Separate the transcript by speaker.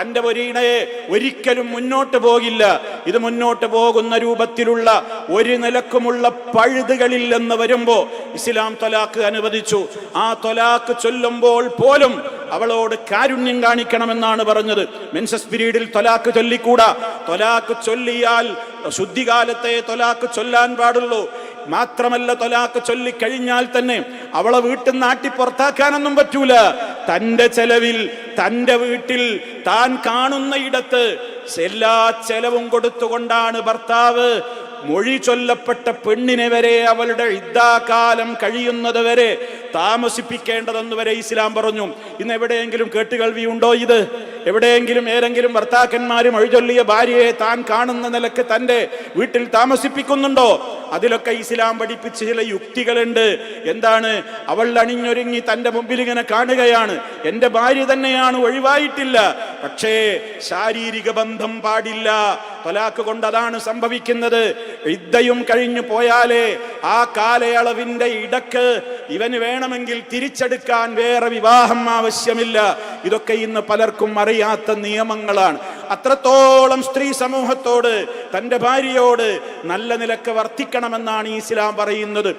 Speaker 1: തന്റെ ഒരിണയെ ഒരിക്കലും മുന്നോട്ട് പോകില്ല. ഇത് മുന്നോട്ട് പോകുന്ന രൂപത്തിലുള്ള ഒരു നിലക്കുമുള്ള പഴുതുകളില്ലെന്ന് വരുമ്പോ ഇസ്ലാം തൊലാക്ക് അനുവദിച്ചു. ആ തൊലാക്ക് ചൊല്ലുമ്പോൾ പോലും അവളോട് കാരുണ്യം കാണിക്കണമെന്നാണ് പറഞ്ഞത്. മെൻസസ് പീരീഡിൽ തൊലാക്ക് ചൊല്ലിക്കൂടാ. തൊലാക്ക് ചൊല്ലിയാൽ ശുദ്ധികാലത്തെ തൊലാക്ക് ചൊല്ലാൻ പാടുള്ളൂ. മാത്രമല്ല തൊലാക്ക് ചൊല്ലിക്കഴിഞ്ഞാൽ തന്നെ അവളെ വീട്ടിൽ നാട്ടി പുറത്താക്കാനൊന്നും പറ്റൂല. തന്റെ ചെലവിൽ തന്റെ വീട്ടിൽ താൻ കാണുന്ന ഇടത്ത് എല്ലാ ചെലവും കൊടുത്തുകൊണ്ടാണ് ഭർത്താവ് മൊഴി ചൊല്ലപ്പെട്ട പെണ്ണിനെ വരെ അവളുടെ ഇദ്ദാകാലം കഴിയുന്നത് വരെ താമസിപ്പിക്കേണ്ടതെന്ന് വരെ ഇസ്ലാം പറഞ്ഞു. ഇന്ന് എവിടെയെങ്കിലും കേട്ടുകേൾവി ഉണ്ടോ ഇത്? എവിടെയെങ്കിലും ഏതെങ്കിലും ഭർത്താക്കന്മാരും ഒഴിചൊല്ലിയ ഭാര്യയെ താൻ കാണുന്ന നിലയ്ക്ക് തന്റെ വീട്ടിൽ താമസിപ്പിക്കുന്നുണ്ടോ? അതിലൊക്കെ ഇസ്ലാം പഠിപ്പിച്ച ചില യുക്തികളുണ്ട്. എന്താണ്? അവൾ അണിഞ്ഞൊരുങ്ങി തന്റെ മുമ്പിൽ ഇങ്ങനെ കാണുകയാണ്. എന്റെ ഭാര്യ തന്നെയാണ് ഒഴിവായിട്ടില്ല. പക്ഷേ ശാരീരിക ബന്ധം പാടില്ല. തൊലാക്ക് കൊണ്ട് അതാണ് സംഭവിക്കുന്നത്. ഇദ്ദയും കഴിഞ്ഞു പോയാലേ ആ കാലയളവിന്റെ ഇടയ്ക്ക് ഇവന് വേണമെങ്കിൽ തിരിച്ചെടുക്കാൻ വേറെ വിവാഹം ആവശ്യമില്ല. ഇതൊക്കെ ഇന്ന് പലർക്കും അറിയാത്ത നിയമങ്ങളാണ്. അത്രത്തോളം സ്ത്രീ സമൂഹത്തോട് തന്റെ ഭാര്യയോട് നല്ല നിലയ്ക്ക് വർത്തിക്കണമെന്നാണ് ഇസ്ലാം പറയുന്നത്.